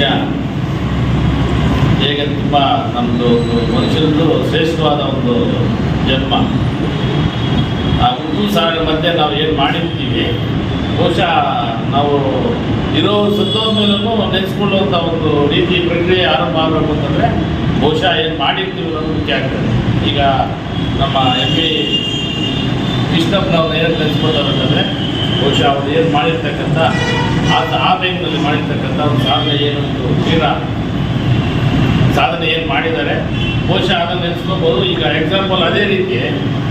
ಮನುಷ್ಯ ಹೇಗೆ ತುಂಬ ನಮ್ಮದು ಒಂದು ಮನುಷ್ಯರದ್ದು ಶ್ರೇಷ್ಠವಾದ ಒಂದು ಜನ್ಮ. ಆ ಹುಟ್ಟು ಸಾವಿರ ಮಧ್ಯೆ ನಾವು ಏನು ಮಾಡಿರ್ತೀವಿ, ಬಹುಶಃ ನಾವು ಇರೋ ಸುತ್ತೋದ ಮೇಲೂ ನೆನೆಸ್ಕೊಳ್ಳುವಂಥ ಒಂದು ರೀತಿ ಪ್ರಕ್ರಿಯೆ ಆರಂಭ ಆಗಬೇಕು ಅಂತಂದರೆ ಬಹುಶಃ ಏನು ಮಾಡಿರ್ತೀವಿ ಅನ್ನೋದು ಮುಖ್ಯ ಆಗ್ತದೆ. ಈಗ ನಮ್ಮ ಎಂ ಪಿ ವಿಷ್ಣಪ್ಪನವ್ರನ್ನ ಏನು ನೆನೆಸ್ಕೊಳ್ತಾರಂತಂದರೆ ಬಹುಶಃ ಅವ್ರು ಏನು ಮಾಡಿರ್ತಕ್ಕಂಥ ಆ ಆ ಟೈಮ್ನಲ್ಲಿ ಮಾಡಿರ್ತಕ್ಕಂಥ ಒಂದು ಸಾಧನೆ ಏನು ಒಂದು ತೀರಾ ಸಾಧನೆ ಏನು ಮಾಡಿದ್ದಾರೆ, ಬಹುಶಃ ಅದನ್ನು ನೆನೆಸ್ಕೋಬೋದು. ಈಗ ಎಕ್ಸಾಂಪಲ್ ಅದೇ ರೀತಿ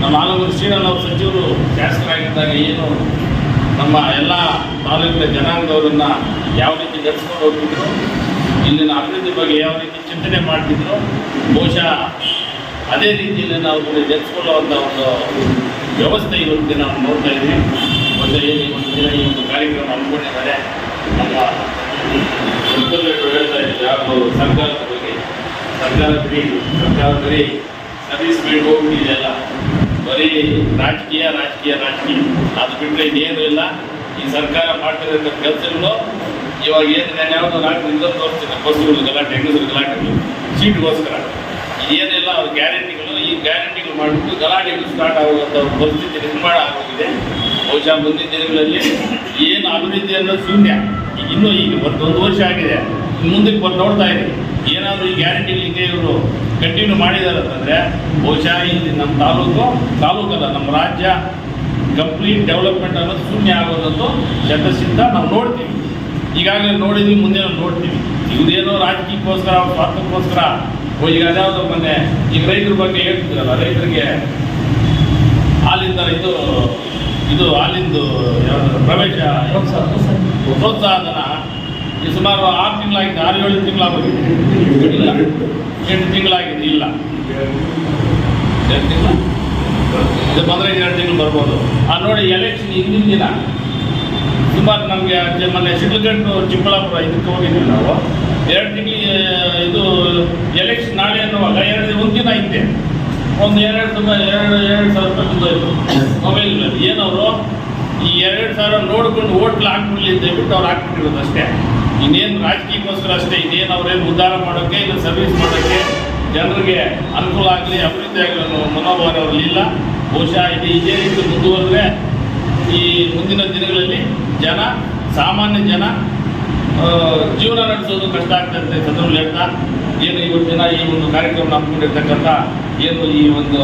ನಮ್ಮ ಆಲೂರು ಶ್ರೀರಾಮ್ ಅವರು ಸಚಿವರು ಶಾಸಕರಾಗಿದ್ದಾಗ ಏನು ನಮ್ಮ ಎಲ್ಲ ತಾಲೂಕಿನ ಜನಾಂಗದವರನ್ನು ಯಾವ ರೀತಿ ನಡೆಸ್ಕೊಂಡು ಹೋಗ್ತಿದ್ರು, ಇಲ್ಲಿನ ಅಭಿವೃದ್ಧಿ ಬಗ್ಗೆ ಯಾವ ರೀತಿ ಚಿಂತನೆ ಮಾಡ್ತಿದ್ರು, ಬಹುಶಃ ಅದೇ ರೀತಿಯಲ್ಲಿ ನಾವು ನೆನೆಸ್ಕೊಳ್ಳುವಂಥ ಒಂದು ವ್ಯವಸ್ಥೆ ಇವತ್ತು ನಾವು ನೋಡ್ತಾ ಇದ್ವಿ ಒಂದು ಏನು ಒಂದು ದಿನ ಈ ಒಂದು ಕಾರ್ಯಕ್ರಮ ಹಮ್ಮಿಕೊಂಡಿದ್ದಾರೆ. ನಮ್ಮ ಹೇಳ್ತಾ ಇದ್ದಾರೆ ಸರ್ಕಾರದ ಬಗ್ಗೆ. ಸರ್ಕಾರ ಬರೀ ಸರ್ಕಾರ ಬರೀ ಸರ್ವಿಸ್ ಮೇಲೆ ಅಲ್ಲ. ಬರೀ ರಾಜಕೀಯ ರಾಜಕೀಯ ರಾಜಕೀಯ. ಅದು ಬಿಟ್ಟರೆ ಇನ್ನೇನು ಇಲ್ಲ. ಈ ಸರ್ಕಾರ ಮಾಡ್ತಿರೋಂಥ ಕೆಲಸಗಳು ಇವಾಗ ಏನು ನಾನು ಯಾವುದೋ ರಾಜ್ಯದಿಂದ ತೋರಿಸ್ತೀನಿ ಬಸ್ಸುಗಳು ಗಲಾಟೆ, ಹೆಂಗಸರು ಗಲಾಟೆಗಳು ಸೀಟ್ಗೋಸ್ಕರ. ಏನಿಲ್ಲ ಅವ್ರ ಗ್ಯಾರಂಟಿಗಳು ಈ ಗ್ಯಾರಂಟಿಗಳು ಮಾಡಿಬಿಟ್ಟು ಗಲಾಟೆಗಳು ಸ್ಟಾರ್ಟ್ ಆಗುವಂಥ ಪರಿಸ್ಥಿತಿ ನಿರ್ಮಾಣ ಆಗೋಗಿದೆ. ಬಹುಶಃ ಮುಂದಿನ ದಿನಗಳಲ್ಲಿ ಏನು ಅಭಿವೃದ್ಧಿ ಅನ್ನೋದು ಶೂನ್ಯ. ಈಗ ಇನ್ನೂ ಈಗ ಒಂದು ವರ್ಷ ಆಗಿದೆ. ಮುಂದಕ್ಕೆ ಬಂದು ನೋಡ್ತಾ ಇದ್ದೀವಿ ಏನಾದರೂ ಈ ಗ್ಯಾರಂಟಿಗಳಿಗೆ ಇವರು ಕಂಟಿನ್ಯೂ ಮಾಡಿದ್ದಾರೆ ಅಂತಂದರೆ ಬಹುಶಃ ಇಲ್ಲಿ ನಮ್ಮ ತಾಲೂಕು, ತಾಲೂಕಲ್ಲ, ನಮ್ಮ ರಾಜ್ಯ ಕಂಪ್ಲೀಟ್ ಡೆವಲಪ್ಮೆಂಟ್ ಅನ್ನೋದು ಶೂನ್ಯ ಆಗೋದಂತೂ ಶತಸಿದ್ಧ ನಾವು ನೋಡ್ತೀವಿ. ಈಗಾಗಲೇ ನೋಡಿದ್ವಿ, ಮುಂದೆ ನಾವು ನೋಡ್ತೀವಿ. ಇವ್ರೇನೋ ರಾಜಕೀಯಕ್ಕೋಸ್ಕರ ಸ್ವಾರ್ಥಕ್ಕೋಸ್ಕರ ಈಗ ಅದ್ಯಾವುದೋ ಮೊನ್ನೆ ಈಗ ರೈತರ ಬಗ್ಗೆ ಹೇಳ್ತಿದ್ರಲ್ಲ, ರೈತರಿಗೆ ಹಾಲಿಂದ ಇದು ಇದು ಅಲ್ಲಿಂದು ಪ್ರವೇಶ ಪ್ರೋತ್ಸಾಹನ ಈ ಸುಮಾರು ಆರು ತಿಂಗಳಾಗಿದೆ, ಆರು ಏಳು ತಿಂಗಳಾಗೋಗಿದೆ. ಇಲ್ಲ, ಎಂಟು ತಿಂಗಳಾಗಿದೆ, ಇಲ್ಲ. ಎರಡು ತಿಂಗಳ? ಇದು ಬಂದರೆ ಎರಡು ತಿಂಗಳು ಬರ್ಬೋದು. ಆ ನೋಡಿ ಎಲೆಕ್ಷನ್ ಹಿಂದಿನ ದಿನ. ಸುಮಾರು ನಮಗೆ ಮೊನ್ನೆ ಶಿಡ್ಲಘಟ್ಟು ಚಿಕ್ಕಬಳ್ಳಾಪುರ ಇದಕ್ಕೆ ಹೋಗಿದ್ವಿ ನಾವು. ಎರಡು ತಿಂಗಳಿಗೆ ಇದು ಎಲೆಕ್ಷನ್ ನಾಳೆ ಅನ್ನುವಾಗ, ಎರಡು, ಒಂದು ದಿನ ಹಿಂದೆ. ಒಂದು ಎರಡು ತುಂಬ, ಎರಡು ಎರಡು ಸಾವಿರ ರೂಪಾಯಿ ಬಂದೋಯ್ತು ಮೊಬೈಲ್ ಮೇಲೆ. ಏನವರು? ಈ ಎರಡು ಸಾವಿರ ನೋಡ್ಕೊಂಡು ಓಟ್ಲು ಹಾಕ್ಬಿಡ್ಲಿ ಅಂತ ಹೇಳ್ಬಿಟ್ಟು ಅವ್ರು ಹಾಕ್ಬಿಟ್ಟಿರೋದು ಅಷ್ಟೇ. ಇನ್ನೇನು ರಾಜಕೀಯಕ್ಕೋಸ್ಕರ ಅಷ್ಟೇ, ಇನ್ನೇನು ಅವ್ರೇನು ಉದ್ಧಾರ ಮಾಡೋಕ್ಕೆ ಇಲ್ಲ ಸರ್ವಿಸ್ ಮಾಡೋಕ್ಕೆ ಜನರಿಗೆ ಅನುಕೂಲ ಆಗಲಿ, ಅಭಿವೃದ್ಧಿ ಆಗಲಿ ಅನ್ನೋ ಮನೋಭಾವ ಅವರಲ್ಲಿ ಬಹುಶಃ ಇದು ಇದೇ ರೀತಿ ಮುಂದುವರೆದ್ರೆ ಈ ಮುಂದಿನ ದಿನಗಳಲ್ಲಿ ಜನ, ಸಾಮಾನ್ಯ ಜನ ಜೀವನ ನಡೆಸೋದು ಕಷ್ಟ ಆಗ್ತದೆ ಸಂದರ್ಭದಲ್ಲಿ ಹೇಳ್ತಾ, ಏನು ಇವತ್ತಿನ ಈ ಒಂದು ಕಾರ್ಯಕ್ರಮ ಹಮ್ಮಿಕೊಂಡಿರ್ತಕ್ಕಂಥ ಏನು ಈ ಒಂದು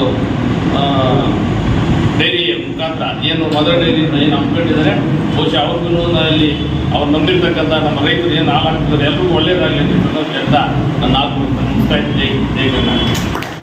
ಡೈರಿಯ ಮುಖಾಂತರ, ಏನು ಮದರ್ ಡೈರಿಯಿಂದ ಏನು ಹಮ್ಮಿಕೊಂಡಿದ್ದಾರೆ, ಬಹುಶಃ ಅವ್ರಿಗೂ ಅಲ್ಲಿ ಅವ್ರು ನಂಬಿರ್ತಕ್ಕಂಥ ನಮ್ಮ ರೈತರು ಏನು ಹಾಳಾಗ್ತದೆ ಎಲ್ರಿಗೂ ಒಳ್ಳೆಯದಾಗಲಿ ಅಂತ ಹೇಳ್ತಾ ನನ್ನ ಆಗ್ಬೋದು ಮುಗಿಸ್ತಾ ಇದ್ದೀನಿ ಜೈ